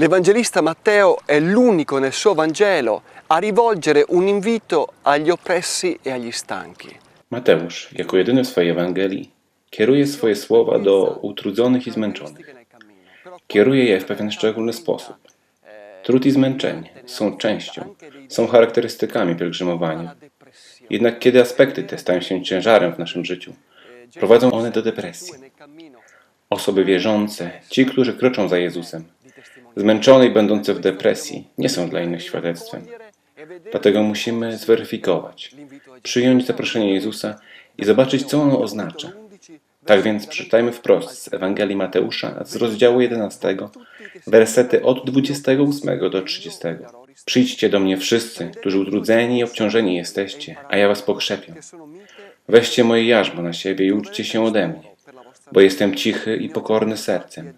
L'Evangelista Matteo è l'unico nel suo Vangelo a rivolgere un invito agli oppressi e agli stanchi. Mateusz, jako jedyny w swojej Ewangelii, kieruje swoje słowa do utrudzonych i zmęczonych. Kieruje je w pewien szczególny sposób. Trud i zmęczenie są częścią, są charakterystykami pielgrzymowania. Jednak kiedy aspekty te stają się ciężarem w naszym życiu, prowadzą one do depresji. Osoby wierzące, ci, którzy kroczą za Jezusem, zmęczone i będące w depresji, nie są dla innych świadectwem. Dlatego musimy zweryfikować, przyjąć zaproszenie Jezusa i zobaczyć, co ono oznacza. Tak więc przeczytajmy wprost z Ewangelii Mateusza z rozdziału 11, wersety od 28 do 30. Przyjdźcie do mnie wszyscy, którzy utrudzeni i obciążeni jesteście, a ja was pokrzepię. Weźcie moje jarzmo na siebie i uczcie się ode mnie, bo jestem cichy i pokorny sercem,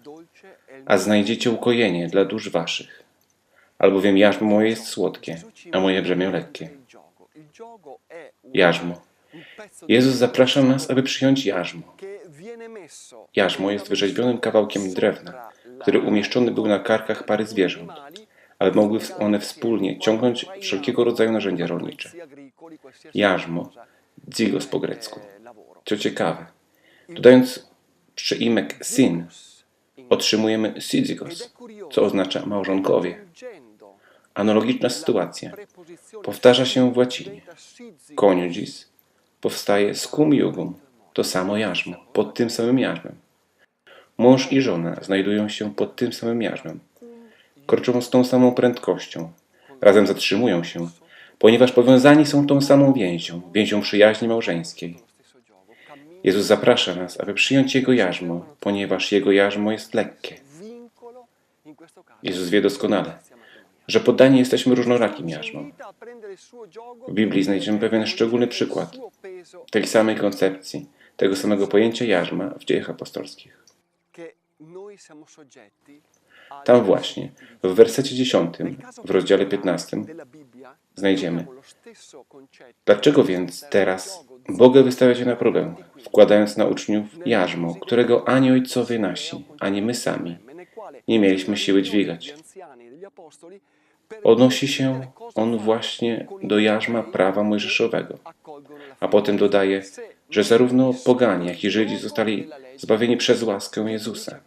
a znajdziecie ukojenie dla dusz waszych. Albowiem jarzmo moje jest słodkie, a moje brzemię lekkie. Jarzmo. Jezus zaprasza nas, aby przyjąć jarzmo. Jarzmo jest wyrzeźbionym kawałkiem drewna, który umieszczony był na karkach pary zwierząt, aby mogły one wspólnie ciągnąć wszelkiego rodzaju narzędzia rolnicze. Jarzmo, dzigos po grecku. Co ciekawe, dodając przyimek syn, otrzymujemy syzygos, co oznacza małżonkowie. Analogiczna sytuacja powtarza się w łacinie. Coniugis powstaje z cum jugum, to samo jarzmo, pod tym samym jarzmem. Mąż i żona znajdują się pod tym samym jarzmem. Kroczą z tą samą prędkością. Razem zatrzymują się, ponieważ powiązani są tą samą więzią, więzią przyjaźni małżeńskiej. Jezus zaprasza nas, aby przyjąć Jego jarzmo, ponieważ Jego jarzmo jest lekkie. Jezus wie doskonale, że poddani jesteśmy różnorakim jarzmom. W Biblii znajdziemy pewien szczególny przykład tej samej koncepcji, tego samego pojęcia jarzma w dziejach apostolskich. Tam właśnie, w wersecie 10, w rozdziale 15, znajdziemy Dlaczego więc teraz Boga wystawiacie na próbę, wkładając na uczniów jarzmo, którego ani ojcowie nasi, ani my sami nie mieliśmy siły dźwigać? Odnosi się on właśnie do jarzma prawa mojżeszowego, a potem dodaje, że zarówno poganie, jak i Żydzi zostali zbawieni przez łaskę Jezusa.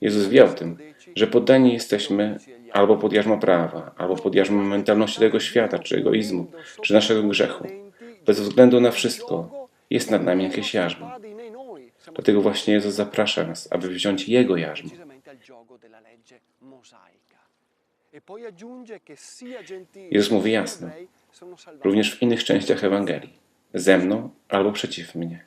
Jezus wie o tym, że poddani jesteśmy albo pod jarzmo prawa, albo pod jarzmo mentalności tego świata, czy egoizmu, czy naszego grzechu. Bez względu na wszystko jest nad nami jakieś jarzmo. Dlatego właśnie Jezus zaprasza nas, aby wziąć Jego jarzmo. Jezus mówi jasno, również w innych częściach Ewangelii, ze mną albo przeciw mnie.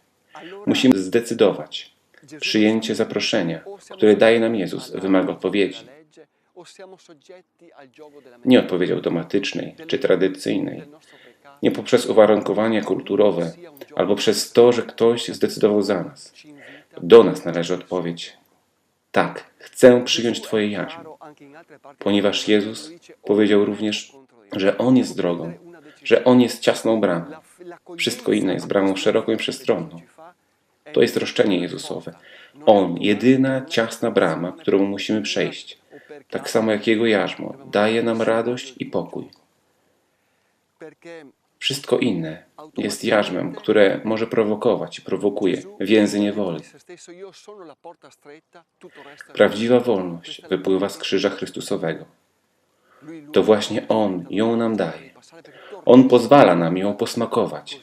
Musimy zdecydować. Przyjęcie zaproszenia, które daje nam Jezus, wymaga odpowiedzi. Nie odpowiedzi automatycznej czy tradycyjnej, nie poprzez uwarunkowania kulturowe albo przez to, że ktoś zdecydował za nas. Do nas należy odpowiedź. Tak, chcę przyjąć Twoje jarzmo, ponieważ Jezus powiedział również, że On jest drogą, że On jest ciasną bramą. Wszystko inne jest bramą szeroką i przestronną. To jest roszczenie Jezusowe. On, jedyna ciasna brama, którą musimy przejść, tak samo jak Jego jarzmo, daje nam radość i pokój. Wszystko inne jest jarzmem, które może prowokować i prowokuje więzy niewoli. Prawdziwa wolność wypływa z krzyża Chrystusowego. To właśnie On ją nam daje. On pozwala nam ją posmakować.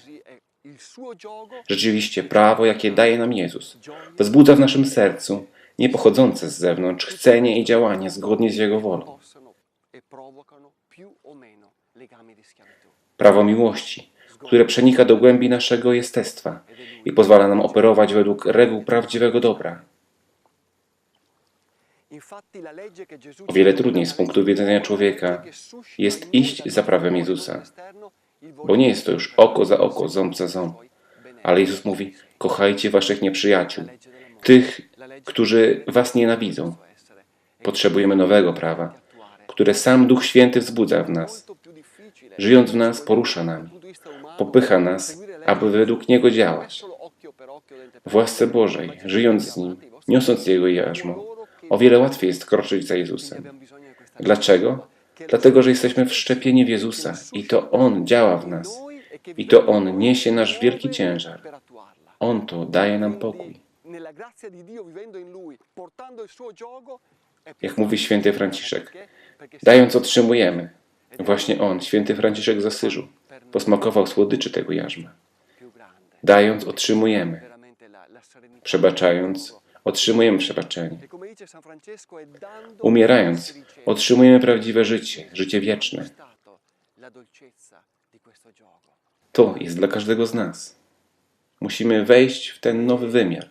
Rzeczywiście prawo, jakie daje nam Jezus, wzbudza w naszym sercu niepochodzące z zewnątrz chcenie i działanie zgodnie z Jego wolą. Prawo miłości, które przenika do głębi naszego jestestwa i pozwala nam operować według reguł prawdziwego dobra. O wiele trudniej z punktu widzenia człowieka jest iść za prawem Jezusa, bo nie jest to już oko za oko, ząb za ząb. Ale Jezus mówi: Kochajcie waszych nieprzyjaciół, tych, którzy was nienawidzą. Potrzebujemy nowego prawa, które sam Duch Święty wzbudza w nas. Żyjąc w nas, porusza nami, popycha nas, aby według Niego działać. W łasce Bożej, żyjąc z Nim, niosąc Jego jarzmo, O wiele łatwiej jest kroczyć za Jezusem. Dlaczego? Dlatego, że jesteśmy wszczepieni w Jezusa i to On działa w nas. I to On niesie nasz wielki ciężar. On to daje nam pokój. Jak mówi święty Franciszek, dając otrzymujemy. Właśnie on, święty Franciszek z Asyżu, posmakował słodyczy tego jarzma. Dając otrzymujemy. Przebaczając, otrzymujemy przebaczenie. Umierając, otrzymujemy prawdziwe życie, życie wieczne. To jest dla każdego z nas. Musimy wejść w ten nowy wymiar,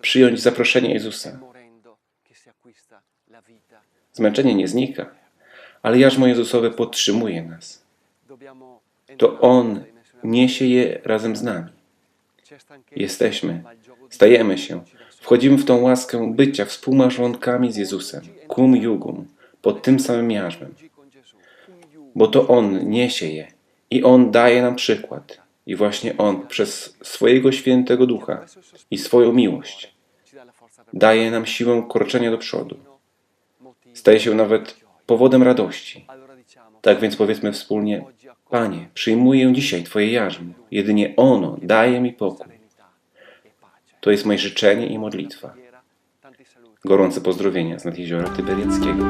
Przyjąć zaproszenie Jezusa. Zmęczenie nie znika, ale jarzmo Jezusowe podtrzymuje nas. To On niesie je razem z nami. Jesteśmy, stajemy się, wchodzimy w tą łaskę bycia współmałżonkami z Jezusem, cum jugum, pod tym samym jarzmem, bo to On niesie je i On daje nam przykład. I właśnie On przez swojego świętego ducha i swoją miłość daje nam siłę kroczenia do przodu. Staje się nawet powodem radości. Tak więc powiedzmy wspólnie, Panie, przyjmuję dzisiaj Twoje jarzmo. Jedynie ono daje mi pokój. To jest moje życzenie i modlitwa. Gorące pozdrowienia z nad jeziora Tyberiackiego.